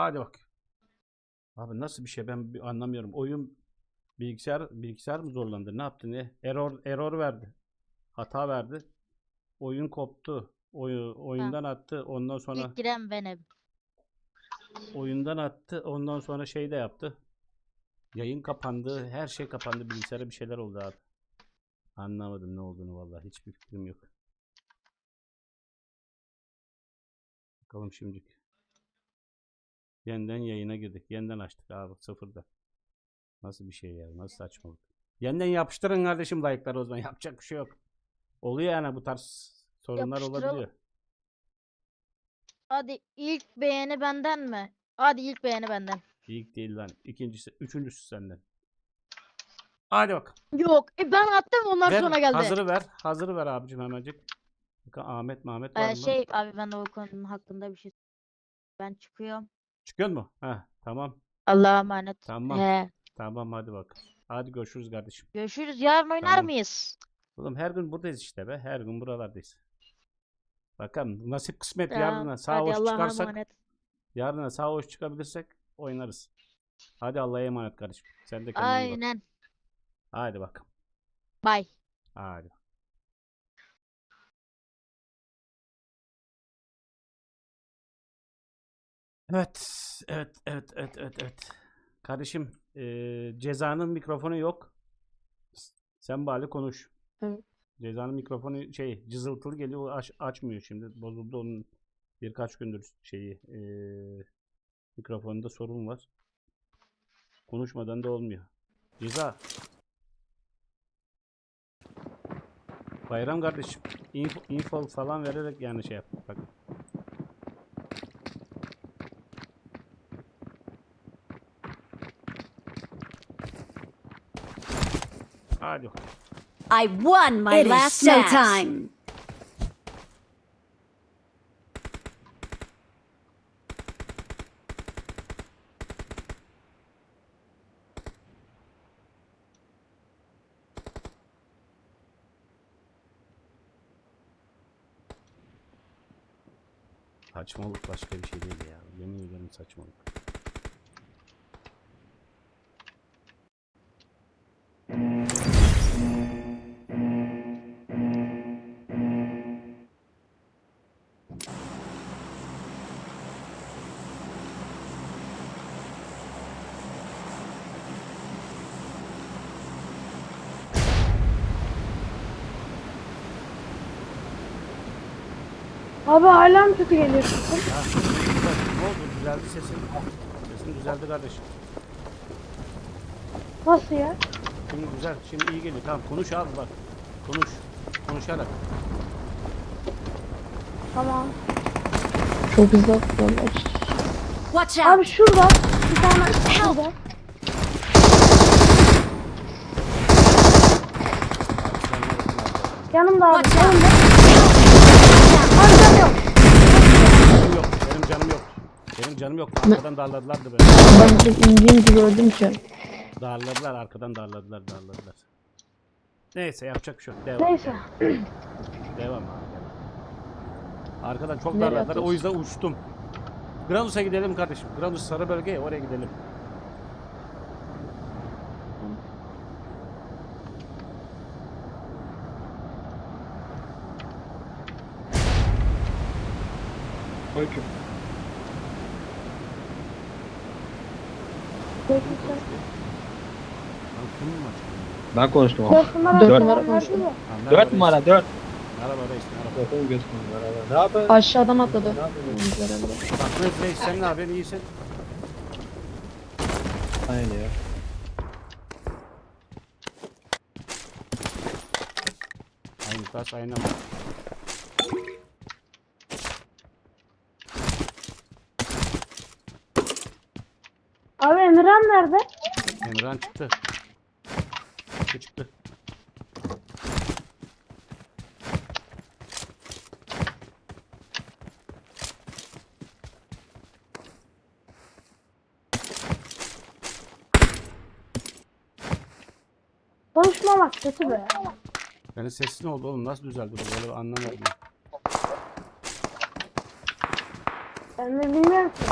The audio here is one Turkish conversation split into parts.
Hadi bak. Abi nasıl bir şey ben bir anlamıyorum. Oyun bilgisayar bilgisayar mı zorlandı? Ne yaptı ne? Error error verdi. Hata verdi. Oyun koptu. Oyu, oyundan attı. Ondan sonra İlk giren benim. oyundan attı. Ondan sonra şey de yaptı. Yayın kapandı. Her şey kapandı. Bilgisayara bir şeyler oldu abi. Anlamadım ne olduğunu vallahi. Hiçbir fikrim yok. Bakalım şimdi. Yeniden yayına girdik. Yeniden açtık abi sıfırda. Nasıl bir şey ya? Nasıl saçmalık? Yeniden yapıştırın kardeşim like'ları o zaman. Yapacak bir şey yok. Oluyor yani bu tarz sorunlar olabiliyor. Hadi ilk beğeni benden mi? Hadi ilk beğeni benden. İlk değil lan. İkincisi, üçüncüsü senden. Hadi bak. Yok. E ben attım onlar Ver, sonra geldi. hazırı ver. Hazırı ver abicim hemencik. Bakın Ahmet Mahmet var Ee, mı? şey abi ben de o konunun hakkında bir şey. Ben çıkıyorum. Çıkıyor mu? Heh, tamam. Allah'a emanet. Tamam. He. Tamam hadi bak. Hadi görüşürüz kardeşim. Görüşürüz. Yarın oynar Tamam. mıyız? Oğlum her gün buradayız işte be. Her gün buralardayız. Bakalım nasip kısmet Ya, yarına sağ hadi hoş Allah'a çıkarsak emanet. yarına sağ hoş çıkabilirsek oynarız. Hadi Allah'a emanet kardeşim. Sen de kendine iyi bak. Aynen. Hadi bak. Bye. Hadi. Evet, evet, evet, evet, evet, evet. Kardeşim, eee, cezanın mikrofonu yok. Sen bari konuş. Evet. Cezanın mikrofonu şey cızıltılı geliyor, o aç- açmıyor şimdi. Bozuldu onun birkaç gündür şeyi eee mikrofonunda sorun var. Konuşmadan da olmuyor. Ceza. Bayram kardeşim, info, info falan vererek yani şey yap. Bak. Hadi bakalım. I won my It is last match. showtime. Saçmalık başka bir şey değil ya. Yemin ederim saçmalık. Abi hala mı kötü geliyor? Ha, güzel. ne oldu? Düzeldi sesin. Sesin düzeldi kardeşim. Nasıl ya? Şimdi güzel. Şimdi iyi geliyor. Tamam konuş abi bak. Konuş. Konuşarak. Tamam. Çok hızlı atıyorlar. Watch out! Abi şurada bir tane şurada. Yanımda abi. Yanımda. Abi canım yok. Canım yok. Benim canım yok. Benim canım yok. Arkadan darladılardı beni. Ben çok indiğim gibi öldüm ki. Darladılar. Arkadan darladılar. Darladılar. Neyse yapacak bir şey yok. Devam. Neyse. Devam abi. Arkadan çok Nereye darladılar. O yüzden uçtum. Granus'a gidelim kardeşim. Granus sarı bölgeye oraya gidelim. Lan kim mi var? Ben konuştum ama. Dört numara. Dört numara 4 merhaba numara reis. 4. Merhaba reis. Merhaba. Bakın gözükmüyor araba. Ne yapıyorsun? Aşağıdan atladı. Ne yapıyorsun? Bak reis sen ne yapıyorsun? İyisin. Aynen ya. Aynı tas aynı ama. Abi Emirhan nerede? Emirhan çıktı. Çıktı çıktı. Konuşmamak kötü be. Benim sesin oldu oğlum nasıl düzeldi bu böyle anlamadım. Ben de bilmiyorum ki.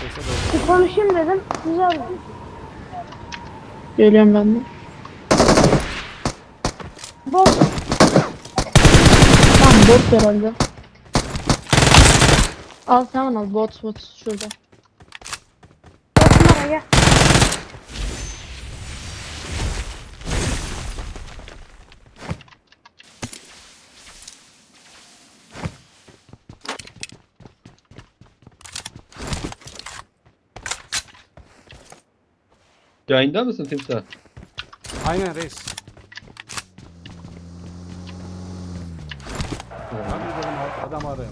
Sese doğru. Bir konuşayım dedim. Güzel. Geliyorum ben de. Bot. Tamam bot herhalde. Al tamam al bot bot şurada. Bot numara gel. Yayında mısın Timsah? Aynen reis. Adam arıyor.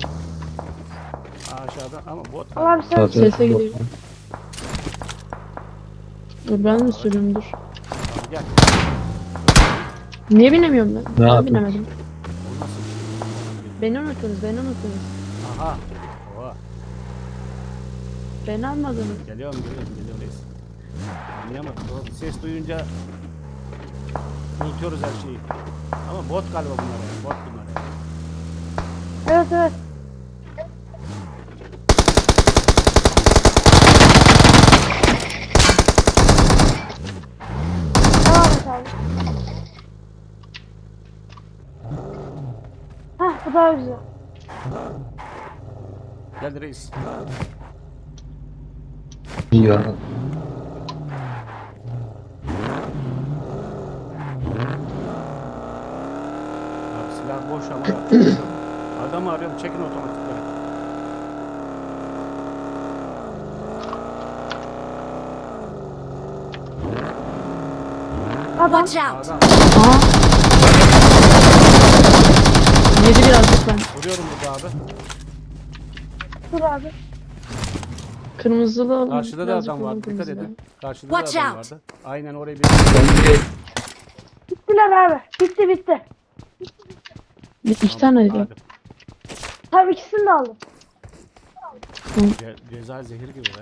Aşağıda ama bot var. Allah bir sen. Zaten Sese gidiyor. Dur ben mi sürüyorum dur. Abi gel. Niye binemiyorum ben? ben yapayım? binemedim. Bu nasıl bir şey? Beni unutunuz beni unutunuz. Aha. Oha. Beni almadınız. Geliyorum geliyorum geliyorum reis. Anlayamadım. O ses duyunca unutuyoruz her şeyi. Ama bot galiba bunlar. Bot ya. Evet evet. Devam et abi. Hah bu daha güzel. Gel reis. Ya. Abi silah boş ama. Adamı arıyorum çekin otomatikleri. Adam. Watch out! Adam. Aa. Yedi birazcık ben. Vuruyorum burada abi. Dur abi. Kırmızılı Karşıda da adam var. vurdum Dikkat edin. Karşıda Watch da adam out. vardı. Aynen orayı bir... Bittiler abi. Bitti bitti. Bir, iki tane diyor. Hadi. Tabii ikisini de aldım. Ce ceza zehir gibi be.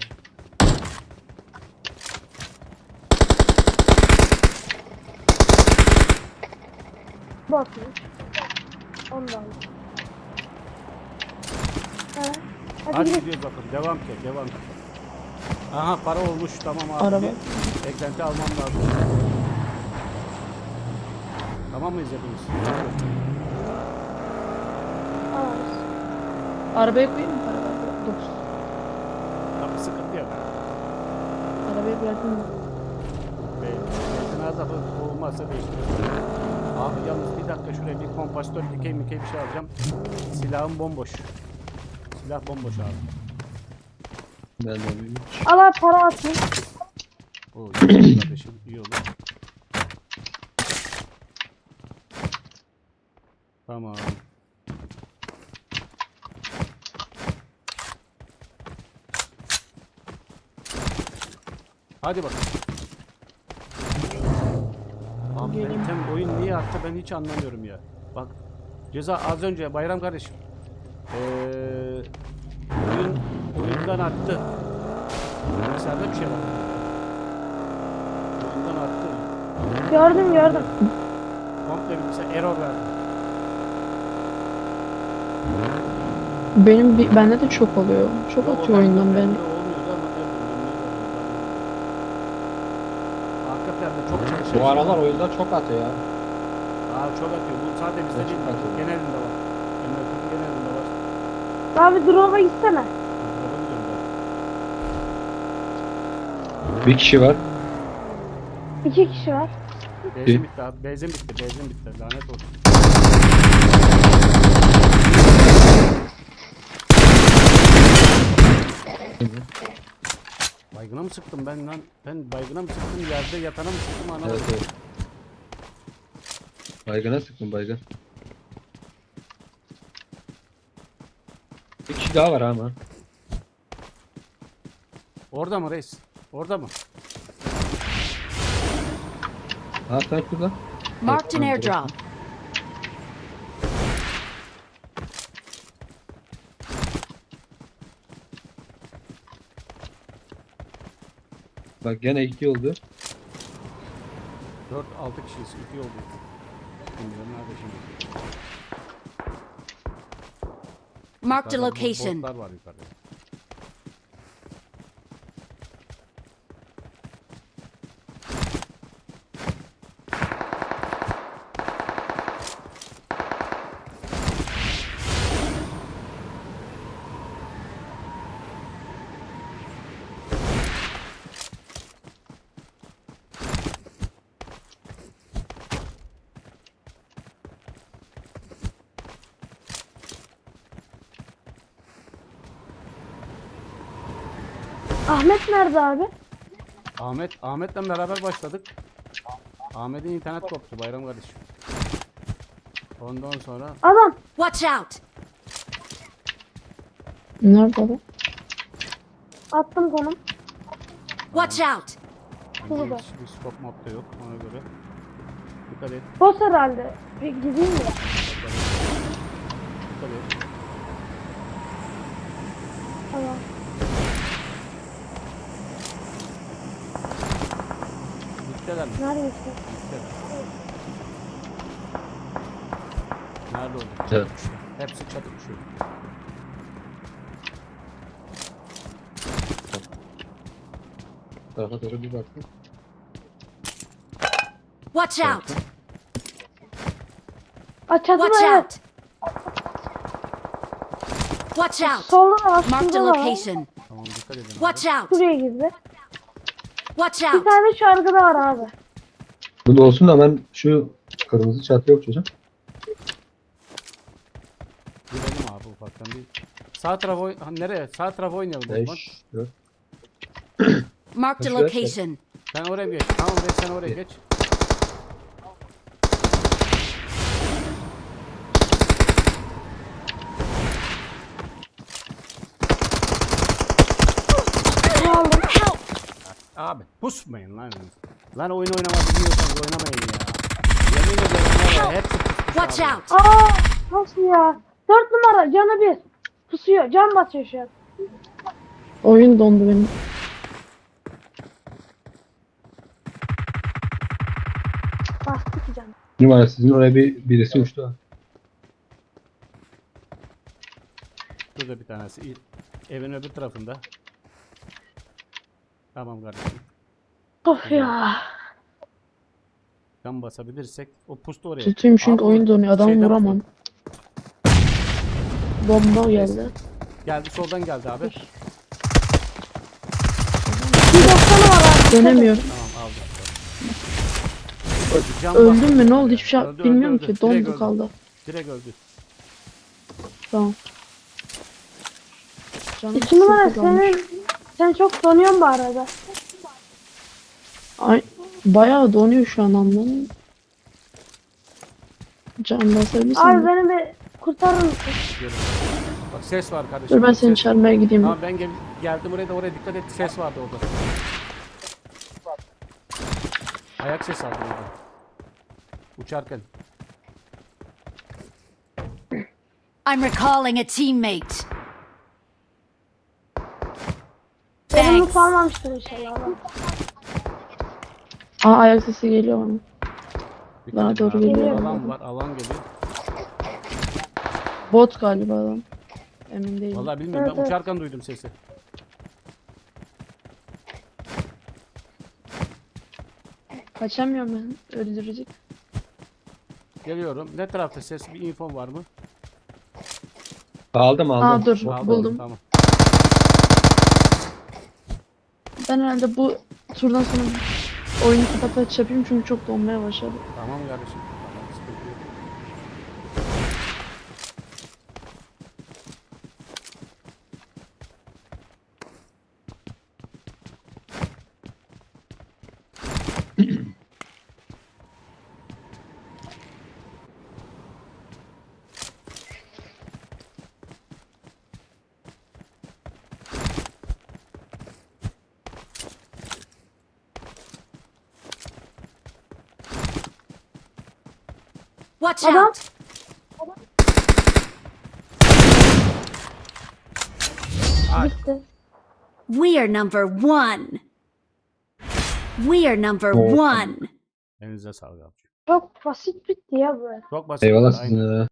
Botmuş. Onu da aldım. Evet. Hadi, Hadi gidelim. gidiyoruz bakalım. Devam ki, devam ki. Aha para olmuş. Tamam abi. Araba. Bir Eklenti almam lazım. Tamam mı izlediniz? Alırız. Arabaya koyayım mı para? Dur. Tabii sıkıntı yok. Arabaya bırakayım mı? Benzin az lafı olmazsa değiştiririz. Abi yalnız bir dakika şuraya bir kompastör, dikey mikey bir şey alacağım. Silahım bomboş. Silah bomboş abi. Ben de bir Al abi para atayım. Oo, iyi kardeşim, iyi olur. Tamam. Hadi bak. Abi. Bentem oyun niye attı ben hiç anlamıyorum ya. Bak ceza az önce Bayram kardeşim. Ee, oyun oyundan attı. Mesela bir şey var. Oyundan attı. Gördüm gördüm. Komple bilgisayar error verdi. Benim bir, bende de çok oluyor. Çok atıyor oyundan beni. Olmuyordu ama ne bileyim, niye böyle oldu? Arka planda çok çalışıyor. Bu aralar oyunda çok atıyor ya. Aa, çok atıyor. Bu sadece bizde Çok değil. atıyor. Genelinde var. Genelinde, genelinde var. Abi drop'a gitsene. Araba gidiyorum ben. Bir kişi var. İki kişi var. Benzin bitti abi. Benzin bitti. Benzin bitti. Lanet olsun. Baygına mı sıktım ben lan? Ben baygına mı sıktım? Yerde yatana mı sıktım anlamadım. Evet evet. Baygına sıktım baygın. Bir kişi daha var ama. Orada mı reis? Orada mı? Ha sen şurada. Marked an airdrop. Bak gene iki oldu. 4-6 kişiyiz. 2 oldu. Bilmiyorum nerede şimdi. Marked a Yukarıda bu location. Botlar var yukarıda. Ahmet nerede abi? Ahmet Ahmet'le beraber başladık. Ahmet'in internet koptu Bayram kardeşim. Ondan sonra Adam. Watch out! Nerede adam? Attım konum. Watch out! Burada. hiç bir scope map da yok ona göre. Dikkat et, Boss herhalde. Bir gideyim mi? dikkat et. Tamam. Bittiler mi? Neredesin? Bittiler. Nerede oldu? Evet. Hepsi çatı kuşu. Tarafa doğru bir baktım. Watch out! Aa çatıda Watch out! Watch out! Solda da var. Marked a Şurada da var. location. Tamam dikkat edin. abi. Watch out! Şuraya girdi. Watch Bir out! tane şu arkada var abi. Bu da olsun da ben şu kırmızı çatı yok çocuğum. Gidelim abi ufaktan bir. Sağ tarafa oy- ha, nereye? Sağ tarafa oynayalım o zaman. 5, 4. Marked a Kaç location. Sen oraya geç. Tamam geç sen oraya geç. Ne aldım? Help! Abi pusmayın lan. Lan oyun oynamak biliyorsanız oynamayın ya. Yemin ederim var ya hepsi pusmuş Watch abi. out! Aa nasıl ya? Dört numara canı bir. Pusuyor. Can batıyor şu an. Oyun dondu benim. Bastı ki can. Numara sizin oraya bir birisi uçtu ha. Şurada bir tanesi. Evin öbür tarafında. Tamam kardeşim. Of ya. Can basabilirsek. O pustu oraya. Tutayım çünkü Abi, oyun donuyor. Adamı şeyden vuramam. Bomba geldi. Geldi soldan geldi abi. Bir doksanı var abi. Dönemiyorum. Tamam aldım. Can Öldüm mü ne oldu hiçbir şey Öldü, öldü, bilmiyorum öldü. ki. Direkt Dondu kaldı. Direkt öldü. Tamam. Canım İki numara sıfır kalmış. senin sen çok donuyorsun bu arada. Ay, bayağı donuyor şu an anladın Can basabilirsin. Abi mi? beni bir kurtarır mısın? Bak ses var kardeşim. Dur ben seni ses- çağırmaya gideyim. Tamam ben gel geldim oraya da oraya dikkat et ses vardı orada. Ayak sesi aldım orada. Uçarken. I'm recalling a teammate. Benim Thanks. mutlu almamıştır inşallah. adam. Aa ayak sesi geliyor. Dikkat Daha edin doğru abi. geliyor. Alan var alan geliyor. Bot galiba adam. Emin değilim. Vallahi bilmiyorum Evet, ben evet. uçarken duydum sesi. Kaçamıyorum ben. Öldürecek. Geliyorum. Ne tarafta ses bir info var mı? Aldım aldım. Aa dur Aldım, buldum. Tamam. Ben herhalde bu turdan sonra oyunu kapat aç yapayım çünkü çok donmaya başladı. Tamam kardeşim. Tamam sıkıntı yok. Watch Adam- out! Gitti. We are number one. We are number one. Elinize sağlık abi. Çok basit bitti ya bu. Çok basit. Eyvallah Aynen. sizin.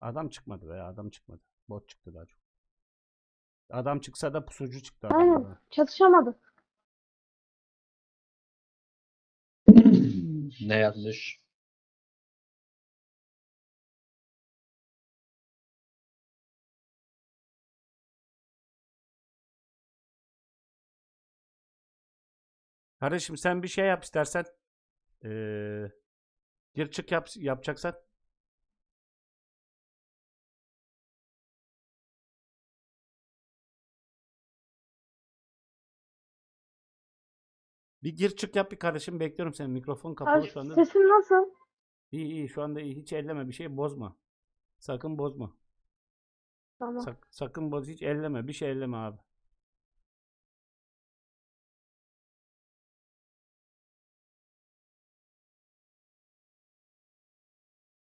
Adam çıkmadı be adam çıkmadı. Bot çıktı daha çok. Adam çıksa da pusucu çıktı. Aynen. adamlara. Çatışamadık. Ne yazmış? Kardeşim sen bir şey yap istersen. Ee, gir çık yap, yapacaksan. Bir gir çık yap bir kardeşim bekliyorum seni. Mikrofon kapalı Abi, şu anda. Sesim nasıl? İyi iyi şu anda iyi. Hiç elleme bir şey bozma. Sakın bozma. Tamam. Sak, sakın boz hiç elleme bir şey elleme abi.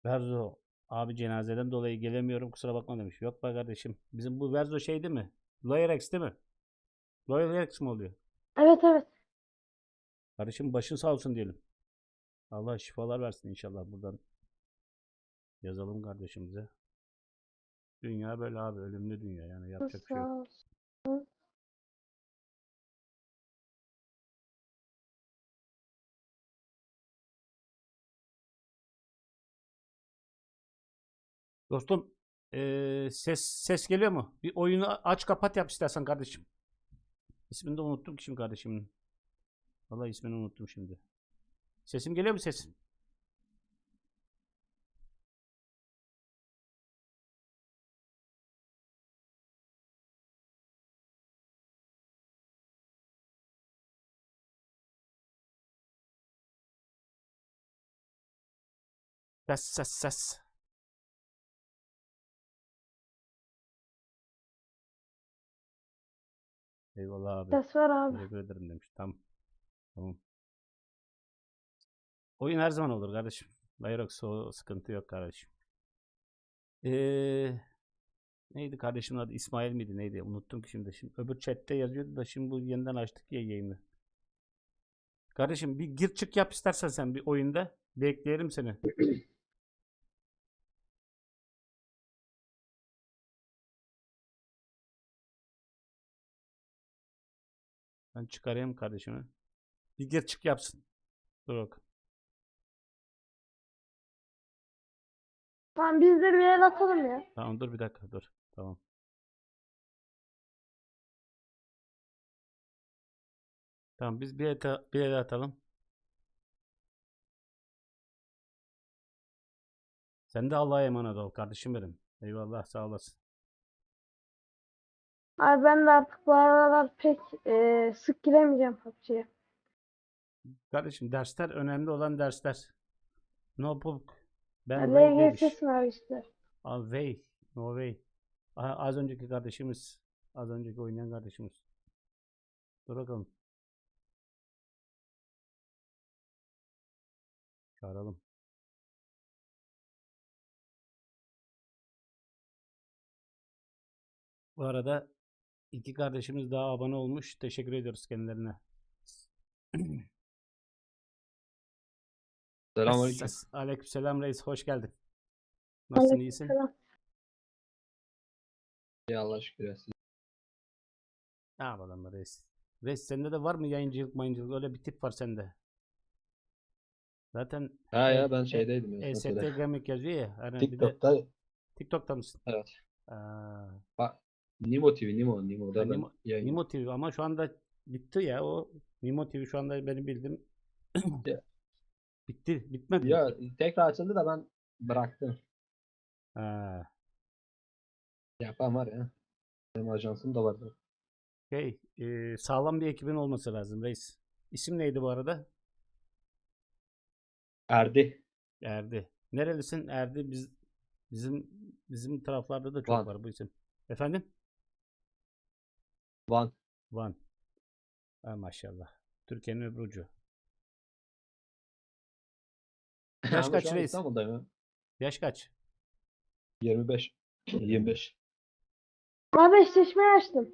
Verzo abi cenazeden dolayı gelemiyorum kusura bakma demiş. Yok be kardeşim. Bizim bu Verzo şey değil mi? Loyrex değil mi? Loyrex mi oluyor? Evet evet. Kardeşim başın sağ olsun diyelim. Allah şifalar versin inşallah buradan. Yazalım kardeşimize. Dünya böyle abi ölümlü dünya yani yapacak bir şey yok. Sağ olsun. Dostum eee, ses ses geliyor mu? Bir oyunu aç kapat yap istersen kardeşim. İsmini de unuttum ki şimdi kardeşimin. Vallahi ismini unuttum şimdi. Sesim geliyor mu sesim? Ses ses ses. Eyvallah abi. Ses var abi. Teşekkür ederim demiş. Tamam. Tamam. Oyun her zaman olur kardeşim. Bayrox o sıkıntı yok kardeşim. Ee, neydi kardeşimin adı? İsmail miydi? Neydi? Unuttum ki şimdi. Şimdi öbür chatte yazıyordu da şimdi bu yeniden açtık ya yayını. Kardeşim bir gir çık yap istersen sen bir oyunda. Bekleyelim seni. Ben çıkarayım kardeşimi. Bir gir çık yapsın. Dur bak. Tamam biz de bir el atalım ya. Tamam dur bir dakika dur. Tamam. Tamam biz bir el, bir el atalım. Sen de Allah'a emanet ol kardeşim benim. Eyvallah sağ olasın. Abi ben de artık bu aralar pek e, sık giremeyeceğim PUBG'ye. Kardeşim dersler önemli olan dersler. No book. Ben. LGS sınavı işte. Aa, way. No way. Az önceki kardeşimiz. Az önceki oynayan kardeşimiz. Dur bakalım. Çağıralım. Bu arada iki kardeşimiz daha abone olmuş. Teşekkür ediyoruz kendilerine. Selamünaleyküm. Aleykümselam reis. Hoş geldin. Nasılsın? iyisin? İyi Allah şükür. ya. Ne yapalım reis? Reis sende de var mı yayıncılık mayıncılık? Öyle bir tip var sende. Zaten Ha ya ben e- şeydeydim ya. EST Sotede. Gaming yazıyor ya. Hani bir de TikTok'ta TikTok'ta mısın? evet. Aa, Nimo TV, Nimo, Nimo'da Ha, Nimo- yayın- Nimo TV ama şu anda bitti ya o Nimo TV şu anda benim bildiğim Ya. bitti. Bitmedi. Ya tekrar açıldı da ben bıraktım. Ha, Yapan var ya. Benim ajansım da vardı. şey, e, sağlam bir ekibin olması lazım reis. İsim neydi bu arada? Erdi. Erdi. Nerelisin? Erdi biz bizim bizim taraflarda da çok Van. var bu isim. Efendim? Van. Van. Ha, maşallah. Türkiye'nin öbür ucu. Yaş kaç reis? İstanbul'dayım ya. Yaş kaç? 25. 25. Abi eşleşmeyi açtım.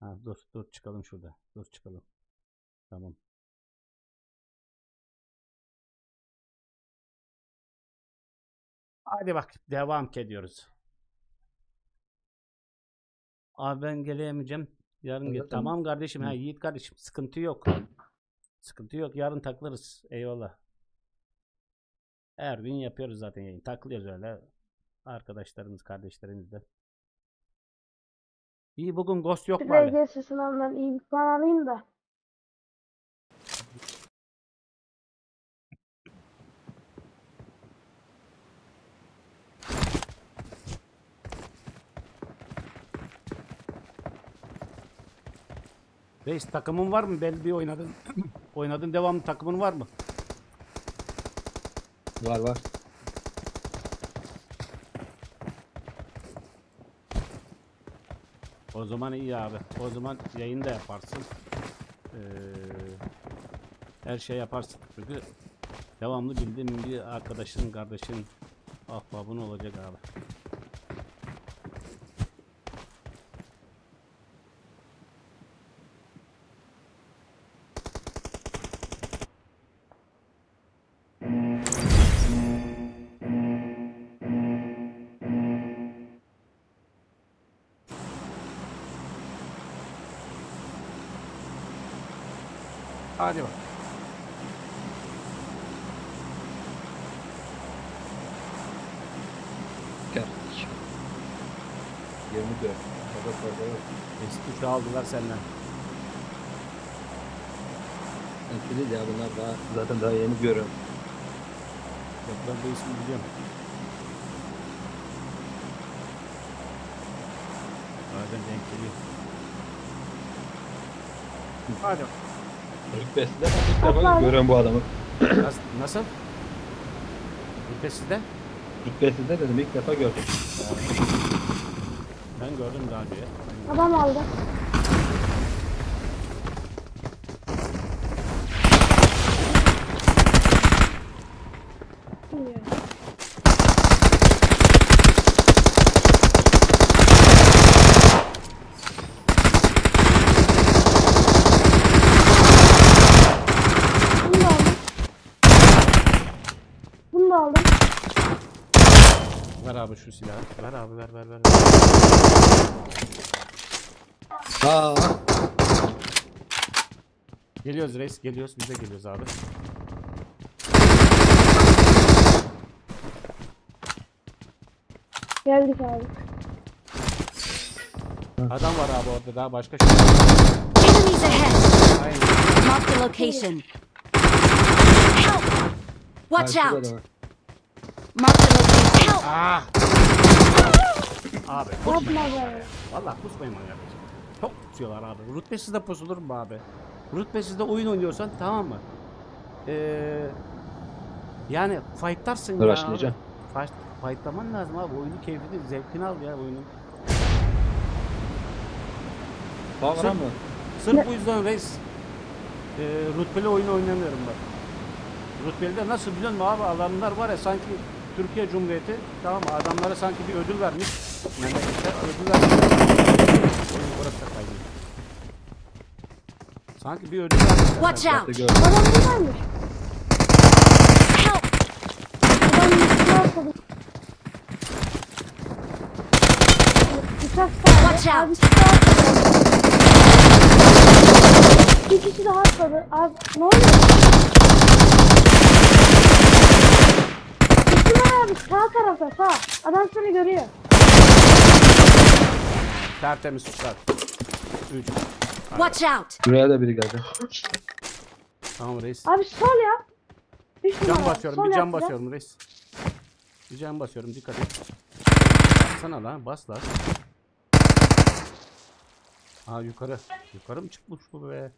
Ha, dur dur çıkalım şurada. Dur çıkalım. Tamam. Hadi bak devam ediyoruz. Abi ben gelemeyeceğim. Yarın gel. Tamam kardeşim. Ha. Yiğit kardeşim. Sıkıntı yok. Sıkıntı yok. Yarın takılırız. Eyvallah. Her gün yapıyoruz zaten yayın. Takılıyoruz öyle. Arkadaşlarımız, kardeşlerimizle. İyi bugün Ghost yok bari. LGS sınavından iyi bir puan alayım da. Reis takımın var mı? Belli bir oynadın. Oynadığın devamlı takımın var mı? Var var. O zaman iyi abi. O zaman yayın da yaparsın. Ee, her şey yaparsın. Çünkü devamlı bildiğin bir arkadaşın, kardeşin, ahbabın olacak abi. Uçağı aldılar senden. Değil ya bunlar daha zaten daha yeni görüyorum. Yok ben bu ismi biliyorum. Bazen denk geliyor. Hadi. Rütbesinde ben ilk defa görüyorum bu adamı. Nasıl? nasıl? Ülkesizde? Rütbesinde dedim ilk defa gördüm. Ben gördüm daha önce. Adam aldı. Bilmiyorum. Bunu da aldım. Bunu da aldım. Ver abi şu silahı. Ver abi ver ver ver. Aa, Geliyoruz reis geliyoruz. Biz de geliyoruz abi. Geldik abi. Adam var abi orada daha başka şey. Enemies ahead! Aynen. Marked a location. Help! Watch karşıda out! da var. Marked a location. Help! Ah! Abi Yapma be. Vallahi pusmayın manyak. Çok pusuyorlar abi. Rütbesiz de pusulur mu abi? Rütbesiz de oyun oynuyorsan tamam mı? Ee, yani fightlarsın ya. Fight, fightlaman lazım abi. Oyunu keyfini, zevkini al ya oyunun. Sen- mı? Sırf bu yüzden reis e, rütbeli oyun oynamıyorum ben. Rütbeli de nasıl biliyor musun abi adamlar var ya sanki Türkiye Cumhuriyeti tamam mı adamlara sanki bir ödül vermiş. Memlekete ödül vermiş. Oyun burası da kaybediyor. Sanki bir ödül vermiş. Watch out! Adam buradaymış. Help! Adam. Bıçak sağdı. Watch out. Bir kişi daha atladı. Abi ne oluyor? Abi sağ tarafta sağ. Adam seni görüyor. Tertemiz tutar. 3. Watch out! Buraya da biri geldi. Tamam reis. Abi sol yap. Üç Cam numara. basıyorum Sol bir cam basıyorum reis. Bir cam basıyorum dikkat et. Bassana lan bas lan. Ha yukarı. Yukarı mı çıkmış bu be?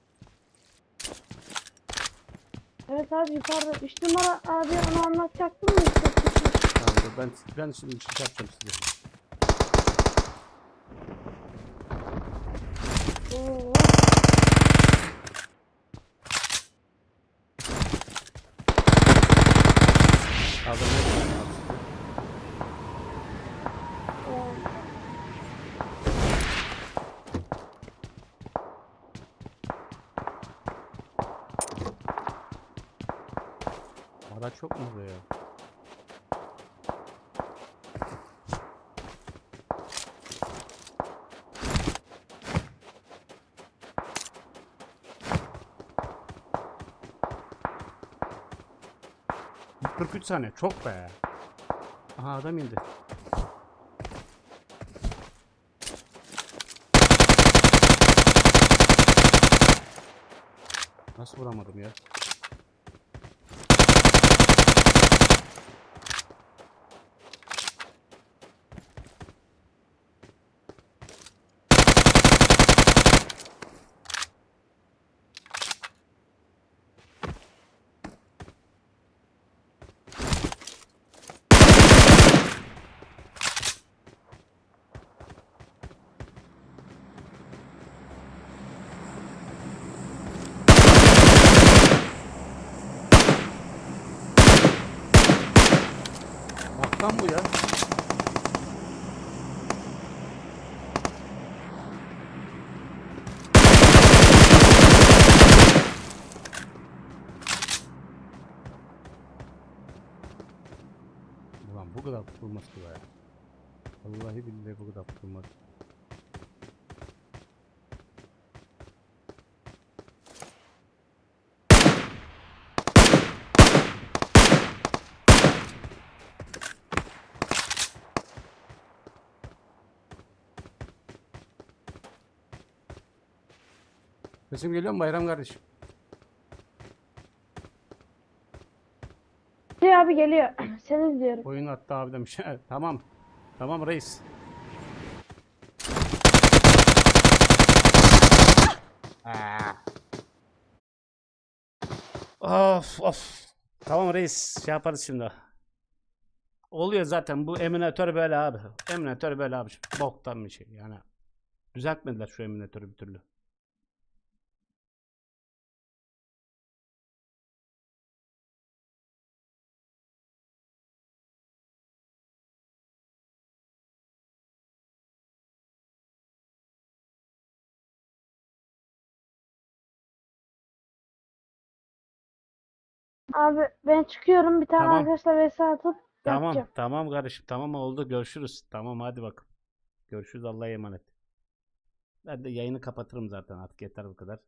Evet abi yukarıda. Üç numara abi onu anlatacaktım mı? işte? Dur, ben ben şimdi bir şey yapacağım size. Oo. Abi. oo. Araç çok mu burada ...43 saniye. Çok be. Aha adam indi. Nasıl vuramadım ya? Lan bu ya. Ulan bu kadar tutulmaz ki ya. Vallahi billahi bu kadar tutulmaz. Sesim geliyor mu Bayram kardeşim? Şey abi geliyor. Seni izliyorum. Oyun attı abi demiş. tamam. Tamam reis. Aa. Of of. Tamam reis. Şey yaparız şimdi. Oluyor zaten. Bu eminatör böyle abi. Eminatör böyle abi. Boktan bir şey yani. Düzeltmediler şu eminatörü bir türlü. Abi ben çıkıyorum. Bir tane Tamam. arkadaşla vs atıp Tamam. yapacağım. Tamam kardeşim. Tamam oldu. Görüşürüz. Tamam hadi bakalım. Görüşürüz. Allah'a emanet. Ben de yayını kapatırım zaten artık yeter bu kadar.